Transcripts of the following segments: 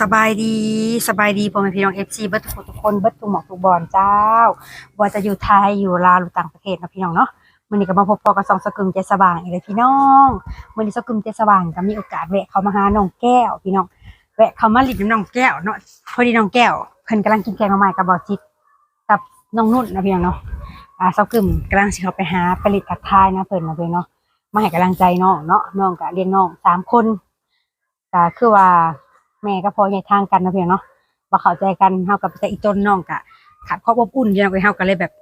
สบายดีสบายดีพ่อแม่พี่น้องเอฟซีเบิร์ทุกทุกคนเบิร์ทุกหมอกทุกบอลเจ้าบ่ว่าจะอยู่ไทยอยู่ลาวหรือต่างประเทศนะพี่น้องเนาะมื้อนี้ก็มาพบพอกับสองสกึมใจสว่างอีกเลยพี่น้องมื้อนี้สกึมใจสว่างก็มีโอกาสแวะเข้ามาหาน้องแก้วพี่น้องแวะเข้ามาลิดน้ำน้องแก้วเนาะพอดีน้องแก้วเพิ่นกำลังกินแกงมาใหม่กับบอจิตกับน้องนุ่นนะพี่น้องเนาะอ่าสกึมกำลังสิเขาไปหาผลิตทักทายนะเพิ่นนะเพิ่นเนาะมาให้กำลังใจน้องเนาะน้องก็เลี้ยงน้องสามคนก็คือว่า แม่ก็พอใหญ่ทางกันนะเพียงเนาะบ่เข้าใจกันเฮากับแต่อีต้นน้องกะขาดความอบอุ่นอยู่เนะเฮาก็เลยแบบ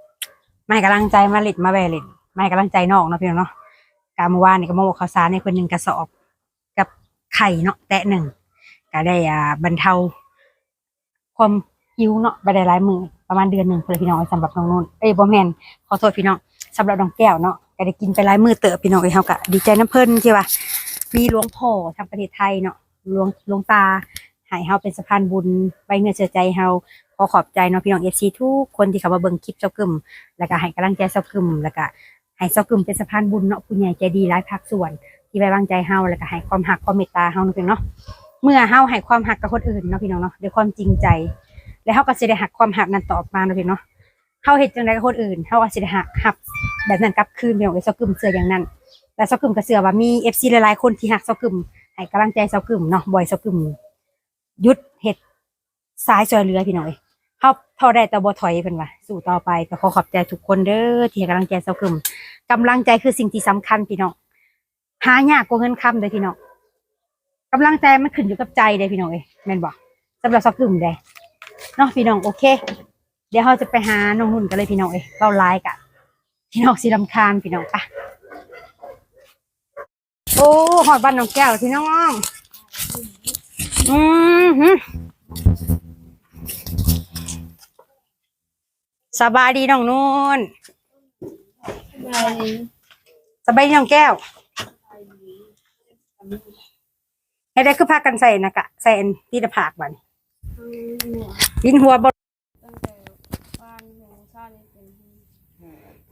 มาให้กำลังใจมาเล็ดมาแวเล็ดมาให้กำลังใจน้องนะเพียงเนาะกาเมื่อวานนี่ก็มาบอกข่าวสารในคนหนึ่งกระสอบ กับไข่เนาะแตะหนึ่งก็ได้อ่าบรรเทา ความหิวเนาะไปได้หลายมือประมาณเดือนหนึ่งเพื่อพี่น้องสำหรับน้องนุ่นเอ้ยบ่แมนขอโทษพี่น้องสำหรับน้องแก้วเนาะก็ได้กินไปหลายมือเตอะพี่น้องเอ้ยเฮาก็ดีใจน้ำเพลินที่ว่ามีหลวงพ่อทางประเทศไทยเนาะ หลวงหลวงตาให้เฮาเป็นสะพานบุญไว้เนื้อเชื่อใจเฮาขอขอบใจเนาะพี่น้องเอฟซีทุกคนที่เข้ามาเบิ่งคลิปเจ้ากึมแล้วก็ให้กำลังใจเจ้ากึมแล้วก็ให้เจ้ากึมเป็นสะพานบุญเนาะผู้ใหญ่ใจดีหลายภาคส่วน ที่ไว้วางใจเฮาแล้วก็ให้ความหักความเมตตาเฮาเนาะพี่น้องเนาะเมื่อเฮาให้ความหักกับคนอื่นเนาะพี่น้องเนาะด้วยความจริงใจ แล้วเฮาก็สิได้หักความหักนั้นตอบมาเนาะพี่น้องเนาะเฮาเฮ็ดจังไดกับคนอื่นเฮาก็สิได้หักหักแบบนั้นกลับคืนพี่น้องเอ้ยเจ้ากึมเชื่ออย่างนั้นและเจ้ากึมก็เชื่อว่ามี FC หลายๆคนที่หักเจ้ากึม ให้กำลังใจเจ้ากึมเนาะบ่อยเจ้ากึมยุดเฮ็ดสายจอยเรือพี่น้อยเฮาเท่าได้แต่บ่ถอยเพิ่นว่าสู้ต่อไปก็ขอขอบใจทุกคนเด้อที่ให้กำลังใจเซากึมกำลังใจคือสิ่งที่สำคัญพี่น้องหายากกว่าเงินคำเด้อพี่น้องกำลังใจมันขึ้นอยู่กับใจเด้อพี่น้องเอ้ยแม่นบ่สำหรับเซากึมเด้เนาะพี่น้องโอเค เดี๋ยวเราจะไปหาน้องนุ่นกันเลยพี่น้องเอ้ยเว้าไลน์กะพี่น้องสิรำคาญพี่น้องปะ อ้หอดบ้านน้องแก้วพี่น้องอืมหืมสบายดีน้องนุ่นสบายดีน้องแก้วให้ได้คือพากันใส่นะกะใส่อันที่จะผากบัดนวินหัวบตั้งแต่บ้านหนูชาติเป็น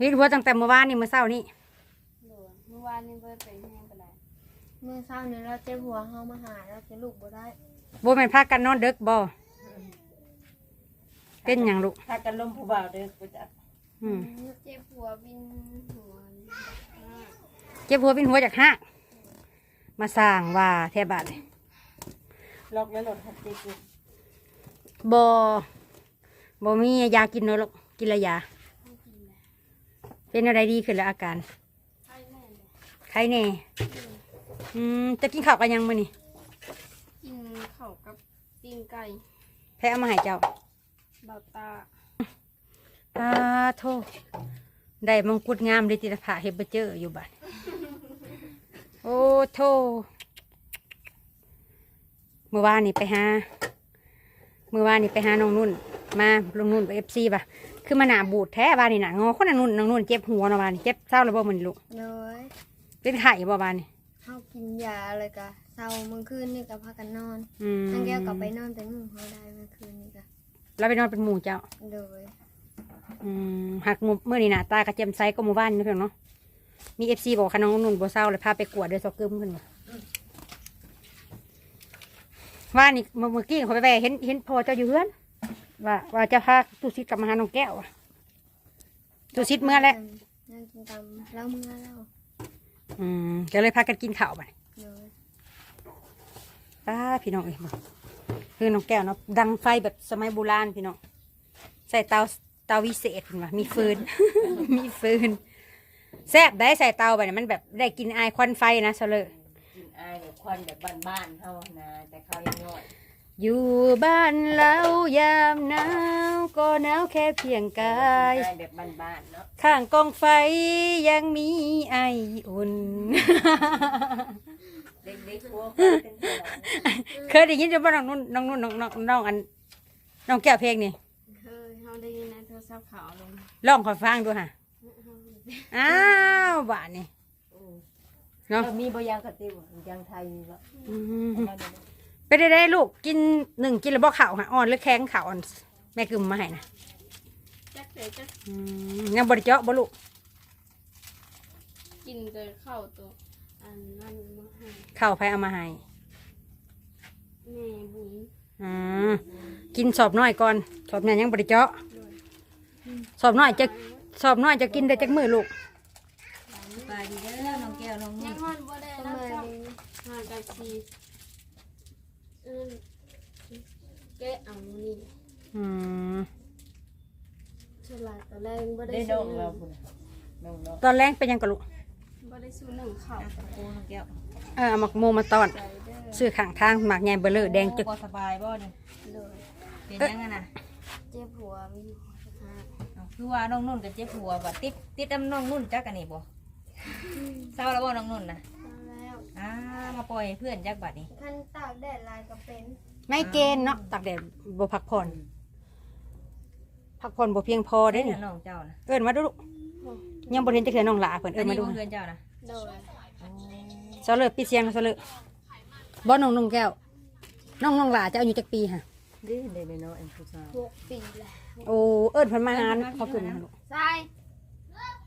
วินหัวตั้งแต่เมื่อวานนี่เมื่อเช้านี่หลวงเมื่อวานนี่เบิดไปแห้งไปแล้ว เมื่อเช้านี้เราเจ็บหัวเฮามาหาเราจะลูกบ่ได้บ่แม่นพากันนอนเด็กบ่เป็นหยังลูกถ้ากันลมผู้บ่าวเด้อกูจะอืมเจ็บหัววินหัวเจ็บหัววินหัวจากห้ากมาสร้างว่าแทบาดนี่ล็อกแล้วหลดหัดติดอยู่บ่บ่มียากินเนาะลูกกินและยา เป็นอะไรดีขึ้นแล้วอาการใช่แน่เลยใครแน่ อืมจะกินข้าวกันยังมื้อนี่กินข้าวกับปิ้งไก่แพ้เอามาให้เจ้าบาตาอ่าโทษได้มงกุฎงามเลยติดผาเฮบเจอร์อยู่บัดโอ้โทเมื่อวานนี่ไปหาเมื่อวานนี่ไปหาน้องนุ่น มาลงนุ่นไปเอฟซีป่ะคือมาหนาบูดแท้บ้านนี่หนางอคนนั้นนุ่นน้องนุ่นเจ็บหัวเนาะบ้านนี่เจ็บเศร้าแล้วบ่มันลูกเลยเป็นไข่บ่บ้านนี่ เฮากินยาเลยกะเช้าเมื่อคืนนี่ก็พากันนอนอืมทั้งแก้วกลับไปนอนเป็นหมู่เฮาได้เมื่อคืนนี่ก็แล้วไปนอนเป็นหมู่เจ้าเลยอืมหักมุเมื่อนี่หนาตากระเจียมไซก็หมู่บ้านนี่เพียงเนาะมีเอฟซีบอกค่ะน้องนุ่นบัวเศร้าเลยพาไปกวดเดือดซอกเกึมขึ้นมาว่านี่เมื่อเมื่อกี้เขาไปแวะเห็นเห็นพอเจ้าอยู่เฮือนว่าว่าจะพาตุซิดกลับมาหาน้องแก้วอะตุซิดเมื่อแล้ว นั่งกินตามแล้วเมื่อแล้ว อืมก็เลยพากันกินข้าวไปเลยป้าพี่น้องเอ้ยบ่คือน้องแก้วเนาะดังไฟแบบสมัยโบราณพี่น้องใส่เตาเตาวิเศษเห็นปะมีฟืน มีฟืนแซ่บได้ใส่เตาไปเนี่ยมันแบบได้กินอายควันไฟนะเสลอกินอายแบบควันแบบบ้านๆเฮานะแต่เขายังน้อย อยู่บ้านเรายามหนาวก็หนาวแค่เพียงกายอายแบบบ้านๆเนาะข้างกองไฟยังมีไออุ่น เด็กๆพวกเขาเป็นเท่าไหร่เคยได้ยินจะบ่น้องนุ่นน้องนุ่นน้องน้องน้องอันน้องแก้วเพลงนี่เคยเฮาได้ยินในโทรศัพท์ขาวลงร้องขอฟังดูค่ะอ้าวบ้านนี่อืมเนาะเออมีบ่ยางกระติวยางไทยมีบ่อืม เอามาดู ไปได้ได้ลูกกินหนึ่งกินแล้วบ่ข่าวค่ะอ่อนหรือแข็งข่าวอ่อน แม่กึมมาให้นะจักเดี๋ยวจักอืมยังบริเจาะบ่ลูกกินแต่ข้าวตัว อันนั้นมาให้ข่าวไผเอามาให้แม่บุญอ่ากินสอบน้อยก่อน สอบใหญ่ยังบริเจาะสอบน้อยจะสอบน้อยจะกินได้จักมือลูกสบายดีเด้อน้องแก้วน้องยันุ่งนฮอดบ่ได้รับจ้างหากับสี อืมแกะเอานี่อืมฉลาดตอนแรกบ่ได้ได้น้ซื้อองเราพุ่นน่ะน้องเนาะตอนแรกเป็นยังกับลูกบ่ได้ซื้อหนึ่งข้าวอะตะโกนน้องแก้วเออเอาหมักโมมาตอนใจเด้อซื้อข้างทางหมากใหญ่เบลเลอแดงจึกโอ้บ่สบายบ่นี่เลยเป็นยังไงน่ะเจ็บหัวมีหัวสะพานเอ้าคือว่าน้องนุ่นกับเจ็บหัวบ่ติดติดน้ำน้องนุ่นจักกันนี่บ่เศร้าแล้วบ่น้องนุ่นน่ะเอาแล้วอ่ามาปล่อยให้เพื่อนจักบัดนี้คันตากแดดลายก็เป็นไม่เกณฑ์เนาะตากแดดบ่พักผ่อนพักผ่อนบ่เพียงพอได้ได้นี่น้องเจ้าน่ะเอิ้นมาดูลูกยังบ่เห็นจักเทื่อน้องหลาเพิ่นอัเอิ้นนนี้มาดูบ่เพื่อนเจ้าน่ะโดยเซาเลอปิดเสียงเซาเลอบ่น้องนุ่งแก้วน้องน้องหลาจะอายุจักปีฮะดื้อได้น้อยๆอันผู้สาวหกปีแล้วโอ้เอิ้นเพิ่นมาหาเขากึ่มมาลูกใช่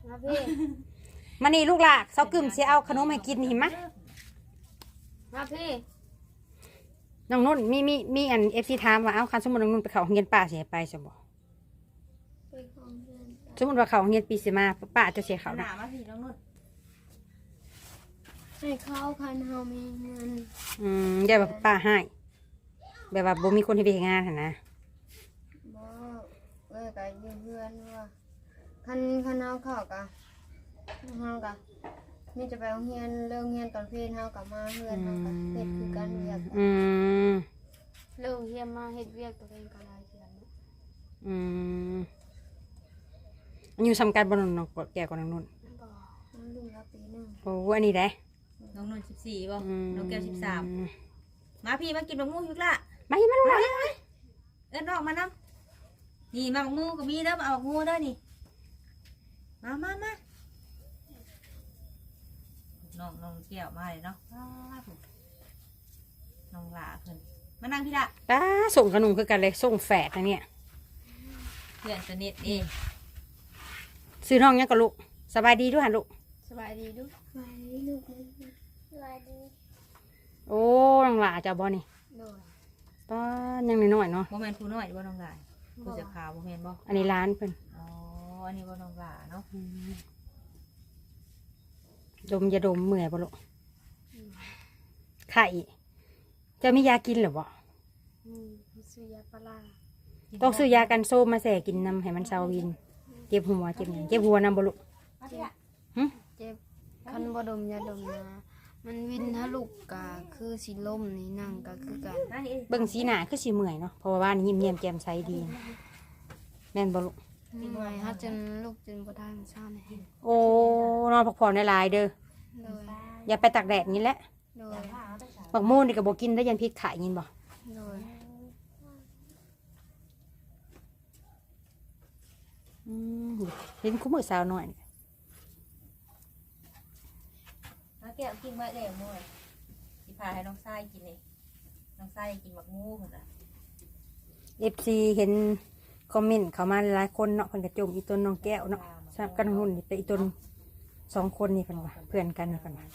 มาพี่มานี่ลูกหลาเซากึ่มสิเอาขนมให้กินนี่เห็นมะ มาพี่น้องนุ่นมีมีมีอัน FC ถามว่าเอ้าคันสมมุติน้องนุ่นไปเข้าโรงเรียนป้าสิให้ไปซะบ่ไปของเพื่อนสมมุติว่าเข้าโรงเรียนปีสิมาป้าจะเสียเขาเขาหนะนามาพี่น้องนุ่นให้เขาคันเฮามีเงินอืมอย่าแบบป้าให้แบบว่าบ่มีคนที่ไปเฮ็ดงานหั่นนะบ่เอ้ยก็อยู่เพื่อนว่าคันคันเฮาเข้ากะเฮากะ มีจะไปโรงเรียนเลิกเรียนตอนเพลเฮากะมาเพื่อนเฮากะเฮ็ดคือกันเวียกอืมเลิกเรียนมาเฮ็ดเวียกตัวเองก็ได้เดือนเนาะอืมอายุสำคัญบ่น้องน้องแก่กว่าน้องนุ่นบ่มันลุงละปีหนึงโอ้อันนี้ได้น้องนุ่นสิบสี่บ่อืมน้องแก้วสิบสามมาพี่มากินมะม่วงยุกละมาอีกมาลูกหลานเอิ้นน้องมานำนี่มามะม่วงก็มีเด้อมาเอามะม่วงเด้อนี่มามามา น้องน้องแก้วมาเลยเนาะว้าวน้องหลาเพิ่นมานั่งพี่ละป้าส่งขนมคือกันเลยส่งแฝดนะเนี่ยเพื่อนสนิทเองซื้อน้องยังกับลูกสบายดีด้วยหันลูกสบายดีลูกสบายดีลูกสบายดีโอ้น้องหลาจะเอาบ่นี่โดยป้ายังน้อยๆเนาะบ่แม่นผู้น้อยบ่น้องหลาผู้เสื้อขาวบ่แม่นบ่อันนี้ร้านเพิ่นอ๋ออันนี้บ่น้องหลาเนาะอืม ดมยาดมเมื่อยบ่ลูกไข่จะมียากินเหรือบ่อืมซื้อยาปลาร้าต้องซื้อยากันโซมมาแส่กินนำให้มันเซาวิน เจ็บหัวเจ็บหยังเจ็บหัวนำบ่ลูกมาพี่ละหึเจ็บคันบ่ดมยาดมนะมันวินทะลุกกะคือสิล่มนี่นั่งก็คือกันมานี่เบิ่งสีหน้าคือสิเมื่อยเนาะเพราะว่าบ้านนี้ยิ้มเยี่ยมแจ่มใสดี แม่นบ่ลูก เมื่อยฮะจนลูกจนบ่ได้มันเช้านี่โอ้นอนพักผ่อนได้หลายเด้อโดยอย่าไปตากแดดนี่แหละโดยบักโม่นี่ก็บ่กินได้ยันพิษขายยินบ่โดยอืมเห็นคู่มือสาวหน่อยนี่มาแก้วกินไว้แล้วมื้อสิพาให้น้องทรายกินนี่น้องทรายกินบักมูพุ่นน่ะ FC เห็น คอมเมนต์เข้ามาหลายคนเนาะเพิ่นก็จมอีต้นน้องแก้วเนาะสำหรับกันหุ่นนี่แต่อีต้นสองคนนี่เพิ่นว่าเพื่อนกันเพิ่นว่า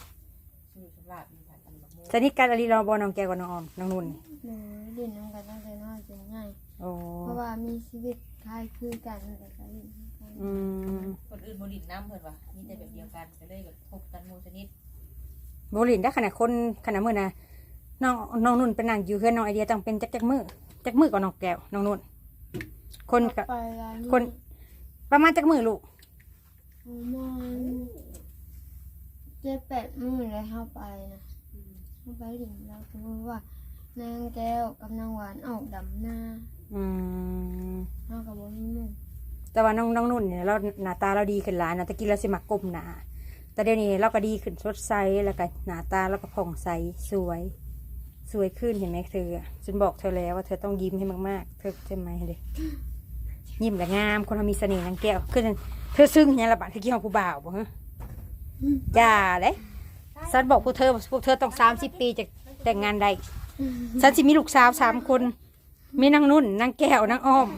ชื่อสำหรับมีทานกันบักมูสนิทกันอลีรอบ่น้องแก้วกับน้องออมน้องนุ่นนี่โดยเรียนนำกันตั้งแต่น้อยจนใหญ่โอ้เพราะว่ามีชีวิตคล้ายคือกันแต่ก็เรียนกันอืมคนอื่นบ่ดินน้ำเพิ่นว่ามีแต่แบบเดียวกันก็เลยแบบพบกันหมู่ชนิดบ่ลินได้ขนาดคนขนาดมื้อน่ะน้องน้องนุ่นไปนั่งอยู่เฮือนน้องไอเดียต้องเป็นจักจักมื้อจักมื้อกับน้องแก้วน้องนุ่น คนก็ไปหลายคน ประมาณจักมื้อลูก ประมาณเจ็ดแปดมื้อเลยเข้าไปนะเข้าไปหลิงแล้วสมมติว่านางแก้วกับนางหวานออกดำหน้าอืมเข้ากับบ่มีหมู่แต่ว่าน้องน้องนุ่นเนี่ยเราหน้าตาเราดีขึ้นหลายนะตะกี้เราสิมักกลมหนาแต่เดี๋ยวนี้เราก็ดีขึ้นสดใสแล้วก็หน้าตาเราก็ผ่องใสสวย สวยขึ้นเห็นไหมเธอฉันบอกเธอแล้วว่าเธอต้องยิ้มให้มากๆ เธอใช่ไหมเลย ยิ้มแต่งาม คนเรามีเสน่ห์นางแก้วคือเธอซึ้งอย่างละบาดเธอกี้ของผู้บ่าวบ่ฮะอย่าเลยฉันบอกพวกเธอพวกเธอต้องสามสิบปีจะแต่งงานได้ฉันสิมีลูกสาวสามคนมีนางนุ่นนางแก้วนางอ้อม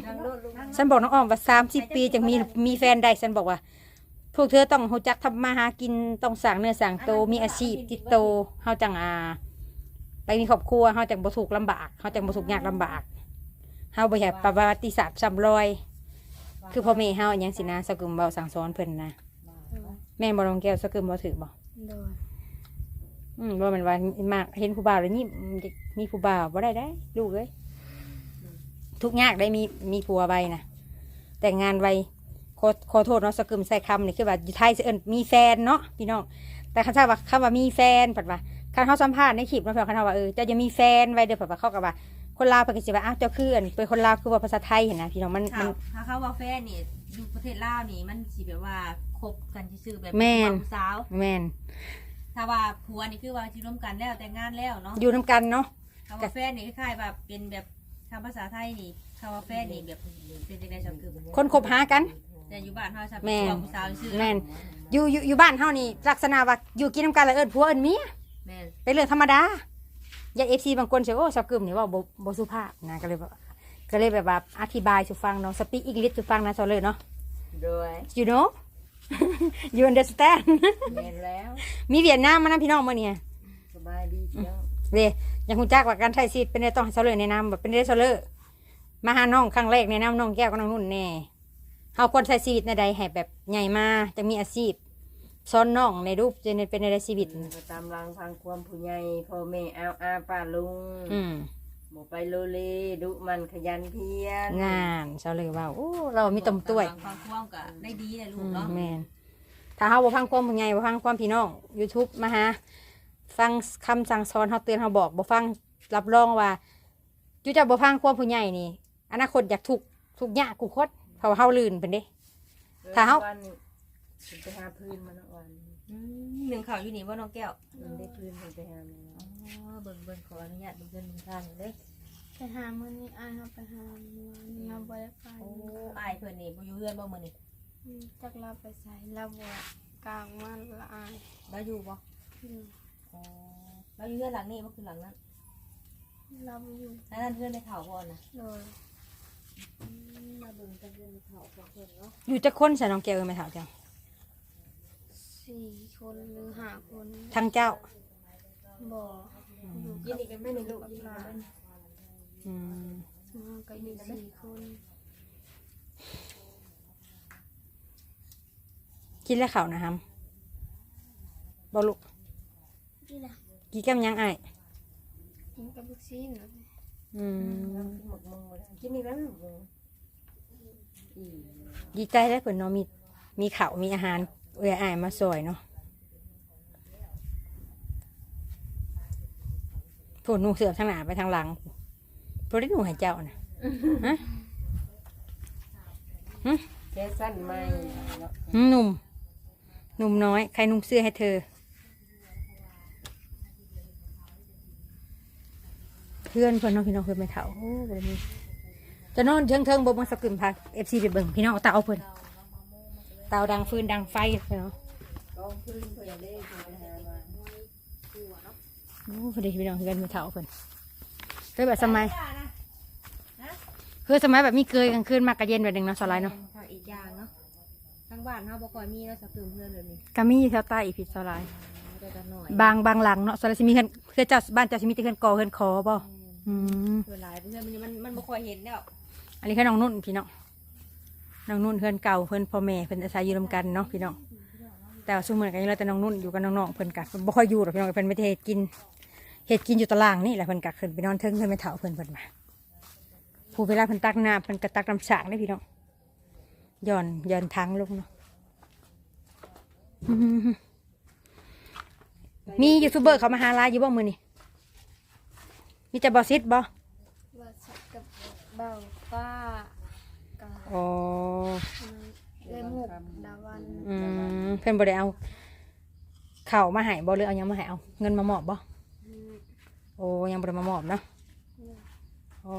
ฉันบอกน้องอ้อมว่าสามสิบปีจะมีมีแฟนได้ฉันบอกว่า พวกเธอต้องรู้จักทำมาหากินต้องสั่งเนื้อสั่งโตมีอาชีพติดโตเฮาจังอาไปมีครอบครัวเฮาจังบ่ทุกลำบากเฮาจังบ่ทุกยากลำบากเฮาบ่อยากประวัติศาสตร์ซ้ำรอย คือพ่อแม่เฮาอิหยังสินะสกึมเว้าสั่งสอนเพิ่นนะแม่บ่ลองแก้วสกึมบ่ถือบ่โดยอืมว่ามันว่ามากเห็นผู้บ่าวแล้วนี่มีผู้บ่าวบ่ได้ได้ลูกเอ้ยทุกข์ยากได้มีมีผัวไวนะแต่งงานไวขอขอโทษเนาะสกึมใส่คำนี่คือว่าอยู่ไทยสิเอิ้นมีแฟนเนาะพี่น้องแต่คันทราบว่าคำว่ามีแฟนปัดว่าคันเขาสัมภาษณ์ในคลิปเนาะเพื่อนคันเขาว่าเออเจะจะมีแฟนไว้เด้อปัดว่าเขากับว่า คนลาวเพิ่นก็สิว่าอ้าวเจ้าคืออันเป็นคนลาวคือว่าภาษาไทยเห็นนะพี่น้องมันถ้ามัน ถ้าเขาว่าแฟนนี่อยู่ประเทศลาวนี่มันสิแบบว่าคบกันซื่อๆแบบแม่นผู้สาวแม่นถ้าว่าผัวนี่คือว่าสิร่วมกันแล้วแต่งงานแล้วเนาะอยู่นํกันเนาะ คำว่าแฟนนี่คล้ายๆแบบเป็นแบบคำภาษาไทยนี่คำว่าแฟนนี่แบบเป็นจังได๋จังคือคนคบหากัน แต่อยู่บ้านเฮาซะแม่เป็นนผู้สาวซื่อแม่นอยู่อยู่อยู่บ้านเฮานี่ลักษณะว่าอยู่กินนํกันแล้วเอิ้นผัวเอิ้นเมียแม่นเป็นเรื่องธรรมดา ญาติเอฟซีบางคนเสียโอ้สับกึมนี่ว่าบ่บ่สุภาพนะก็เลยแบบก็เลยแบบว่าอธิบายสุฟังเนาะสปีกอังกฤษสุฟังนะซอเลยเนาะโดย you know you understand เรียนแล้ว มีเวียดนามมานํพี่น้องมื้อนี้สบายดีเชียวเด้อยากฮู้จักว่าการใช้ชีวิตเป็นได้ต้องให้ซอเลยแนะนำแบบเป็นได้ซอเลยมาหาน้องครั้งแรกแนะนำน้องแก้วกับน้องนุ่นแน่เฮาควรใช้ชีวิตในใดให้แบบใหญ่มาจะมีอาชีพ สอนน้องในรูปจะเป็นในชีวิตก็ตามรังพังความผู้ใหญ่พ่อแม่เอาอาป้าลุงอืมบ่ไปโลเลดุมันขยันเพียรงานซอเลยว่าโอ้เรามีตมต้วยความความก็ได้ดีเลยลูอืกมเนาะแม่นถ้าเฮาบ่ฟังความผู้ใหญ่บ่ฟังความพี่น้อง YouTube มาหาฟังคำสั่งสอนเฮาเตือนเฮาบอกบ่ฟังรับรองว่าอยู่จะบ่ฟังความผู้ใหญ่นี่อนาคตอยากทุกข์ทุกข์ยากกูคดเพราะว่าเฮาลื่นเพิ่นเด้ถ้าเฮา วันขึ้นไปหาพื้นมาเนาะวันอืมหนึ่งข่าวอยู่นี่ว่าน้องแก้วมันได้พื้นขึ้นไปหามาเนาะอ๋อเบิ่งเบิ่งขออนุญาตเบิ่งเงินเบิ่งทางเด้อไปหามื้อนี้อ้ายเฮาไปหามื้อนี้เฮาบ่ได้ไปโอ้อายเพิ่นนี่บ่อยู่เฮือนบ่มื้อนี้อืมจักเราไปใส่เราบ่กลางมันละอายเราอยู่บ่อืมอ๋อเราอยู่เฮือนหลังนี้บ่คือหลังนั้นเราบ่อยู่อันนั้นเฮือนในเขาบ่น่ะโดยมาเบิ่งกันเฮือนในเขาของเพิ่นเนาะอยู่จักคนซะน้องแก้วเอ้ยแม่ถามจัง สี่คนหรือห้าคนทั้งเจ้าบ่อยู่ยินดีกันแม่นี่ลูกกับยินดีหลากันนอืมสมองก็อยู่สี่คนกินแล้วข้าวนะครับบ่ลูกนี่ล่ะกินกับหยังอ้ายกินกับลูกชิ้นเนาะอืมกินหมกมึงบ่ได้กินนี่แล้วลูกมึงอีดีใจได้เพิ่นเนาะมีมีข้าวมีอาหาร เอื้ออ้ายมาซอยเนาะพูดหนูเสือบทางหน้าไปทางหลังพูดได้หนูให้เจ้านะฮะแค่สั้นไหมเนาะหึหนุ่มหนุ่มน้อย ใครนุ่งเสื้อให้เธอ เพื่อนเพื่อนน้องพี่น้องเพื่อนไม่เท่าโอ้บ่ได้มีจะนอนเทิงเทิงๆบ่มาสกึมพาเอฟซีไปเบิ่งพี่น้องเอาเตาเอาเพิ่น เตาดังฟืนดังไฟพี่น้องกองพื้นเพิ่นได้ขึ้นไปหามาโอ้พอดีพี่น้องเพื่อนไม่เท่าเพิ่นเคยแบบสมัยคือสมัยแบบมีเกยกลางคืนมากกระเย็นแบบหนึ่งเนาะสไลด์เนาะทางอีกอย่างเนาะทางบ้านเฮาบ่ค่อยมีเนาะสักตื่นเพื่อนแบบนี้ก็มีอยู่แถวใต้อีกพี่สไลด์แต่ละหน่อยบางบางหลังเนาะสไลด์สิมีเฮือนเพื่อเจ้าบ้านเจ้าสิมีแต่เฮือนกอเฮือนคอบ่อืมเพื่อนหลายเพื่อนมันมันมันบ่ค่อยเห็นแล้วอันนี้คือน้องนุ่นพี่น้อง น้องนุ่นเพื่อนเก่าเพื่อนพ่อแม่เพื่อนอาศัยอยู่รวมกันเนาะพี่น้องแต่ว่าซุ่มเหมือนกันอยู่แล้วแต่น้องนุ่นอยู่กับน้องๆเพื่อนกันบ่ค่อยอยู่หรอกพี่น้องเพื่อนไม่ได้เฮ็ดกินเฮ็ดกินอยู่ตารางนี่แหละเพื่อนกัดขึ้นไปนอนเทิงเพื่อนไม่เฒ่าเพื่อนเพื่อนมาผู้เวลาเพื่อนตักน้ำเพื่อนก็ตักน้ำสางได้พี่น้องย่อนย่อนทั้งลงเนาะมียูทูบเบอร์เขามาหาลายอยู่บ่มือนี่มีจะบอซิดบ่ว่าสักกับบาป้า อ๋อเลยมุกดาวันอืมเพื่อนบ่ได้เอาเข่าวมาให้บ่หรือเอาหยังมาให้เอา เงินมามอบบ่อืมโอ้ยังบ่ได้มามอบเนาะโอ้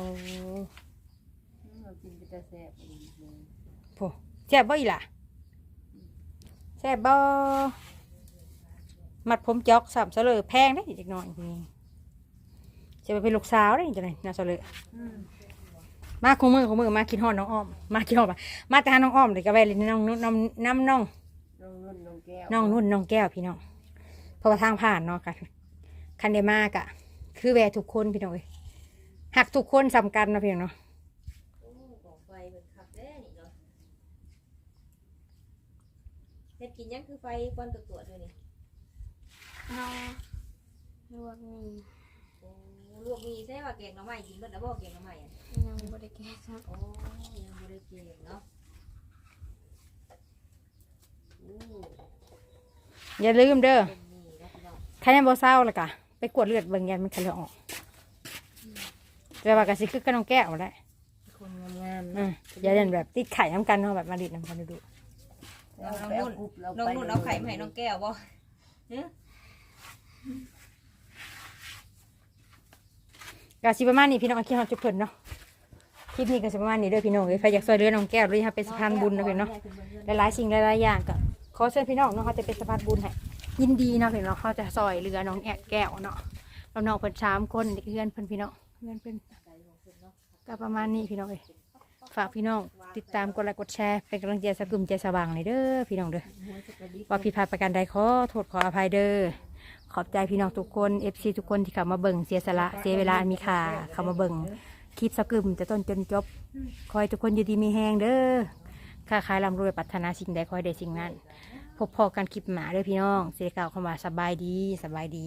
เรากินไปแต่แซ่บอีกเลยโหแซ่บบ่อีหล่ะแซ่บบ่มัดผมจอกสามเสลอแพงได้อีกจักหน่อยนี่จะไปเป็นลูกสาวได้จังไดน่าเสลอมาคุมือคุมือมาคิดฮอดน้องอ้อม มาคิดฮอดมามาแต่หาน้องอ้อมเลยก็แวะเลยน้องนุ่นน้ำน้ำน้องน้องนุ่นน้องแก้วน้องนุ่นน้องแก้วพี่น้องเพราะว่าทางผ่านเนาะค่ะคันเดมากอะคือแหวทุกคนพี่น้องเอ้ยหักทุกคนสำคัญเนาะพี่น้องเนาะโอ้ของไฟเบิ่งคักแด้นี่เนาะเฮ็ดกินยังคือไฟควันตัวตัวด้วยนี่เอาลวกมีโอ้ลวกมีใช่ว่าแกงหน่อไม้กินเบิดแล้วบ่แกงหน่อไม้อะ ยังบ่ได้แก้ซักโอ้ยังบ่ได้เก็บเนาะโอ้อย่าลืมเด้อเป็นนี่เนาะพี่น้องใครยังบ่เศร้าและกะไปกวดเลือดเบิ่งยันมันคันเลือดออกแต่ว่าก็สิคือกับน้องแก้วแหละคนงามๆอืเนาะมอย่าเล่นแบบติดไข่น้ำกันเนาะแบบมาดิดน้ำกันดูเอาน้องนุ่นน้องนุ่นเอาไข่มาให้น้องแก้วบ่เนื้อกาสิประมาณนี้พี่น้องคิดฮอดจุดเพิ่นเนาะ คลิปนี้ก็สิประมาณนี้เด้อพี่น้องเอ้ยใครอยากช่วยเหลือน้องแก้วหรืออยากเป็นสะพานบุญนะพี่เนาะหลายๆสิ่งหลายๆอย่างก็ขอเชิญพี่น้องเนาะเขาจะเป็นสะพานบุญให้ยินดีเนาะพี่น้องเขาจะซอยเรือน้องแอกแก้วเนาะเราน้องเพิ่นสามคนเพื่อนเพิ่นพี่น้องเพื่อนเพิ่นก็ประมาณนี้พี่น้องเอ้ยฝากพี่น้องติดตามกดไลค์กดแชร์เป็นกำลังใจสกุมใจสว่างเลยเด้อพี่น้องเด้อว่าผิดพาประการใดขอโทษขออภัยเด้อขอบใจพี่น้องทุกคน FC ทุกคนที่เข้ามาเบิ่งเสียสละเสียเวลามีค่าเข้ามาเบิ่ง คลิปสกุมจะต้นจนจบขอให้ทุกคนอยู่ดีมีแฮงเด้อค้าขายร่ำรวยปรารถนาสิ่งใดขอให้ได้สิ่งนั้น พบพอกันคลิปหมาเด้วยพี่น้อง เสียเก่าคำว่าสบายดีสบายดี